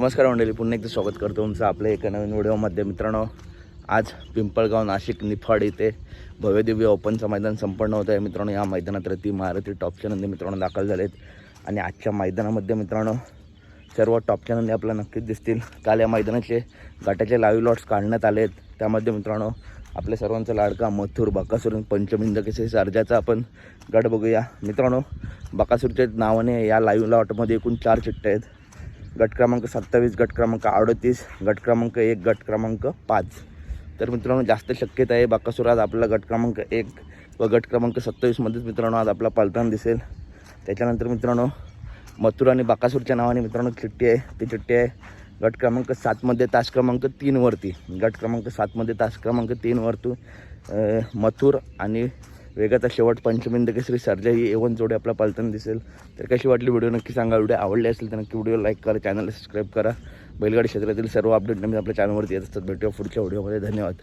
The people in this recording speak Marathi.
नमस्कार मंडळी पुन्हा एकदा स्वागत करतो तुमचं आपल्या एका नवीन व्हिडिओमध्ये. मित्रांनो आज पिंपळगाव नाशिक निफाड इथे भव्यदिव्य ओपनचं मैदान संपन्न होत आहे मित्रांनो या मैदानात रती महारथी टॉपच्या नंदी मित्रांनो दाखल झालेत. आणि आजच्या मैदानामध्ये मित्रांनो सर्व टॉपच्या नंदी आपल्याला नक्कीच दिसतील. काल या मैदानाचे गटाचे लाईव्ह लॉट्स काढण्यात आले आहेत त्यामध्ये मित्रांनो आपल्या सर्वांचा लाडका मथुर बकासूर पंचमिंद कसे सर्जाचा आपण गट बघूया. मित्रांनो बकासूरच्या नावाने या लाईव्ह लॉटमध्ये एकूण चार चिट्ट्या आहेत. गट क्रमांक सत्तावीस गट क्रमांक अडतीस गट क्रमांक एक गट क्रमांक पाच. तर मित्रांनो जास्त शक्यता आहे बाकासूर आज आपला गट क्रमांक एक व गट क्रमांक सत्तावीसमध्येच मित्रांनो आज आपला पालताना दिसेल. त्याच्यानंतर मित्रांनो मथुर आणि बाकासूरच्या नावाने मित्रांनो चिठ्ठी आहे. ती चिठ्ठी आहे गट क्रमांक सातमध्ये तास क्रमांक तीनवरती गट क्रमांक सातमध्ये तास क्रमांक तीनवरतून मथुर आणि वेगाचा शेवट पंचमिंद केसरी सर्जा ही एवन जोडी आपला पालताना दिसेल. तर कशी वाटली व्हिडिओ नक्की सांगा. व्हिडिओ आवडली असेल तर नक्की व्हिडिओ लाईक करा चॅनलला सबस्क्राईब करा. बैलगाडी क्षेत्रातील सर्व अपडेट नेहमी आपल्या चॅनलवरती येत असतात. भेटूया पुढच्या व्हिडिओमध्ये धन्यवाद.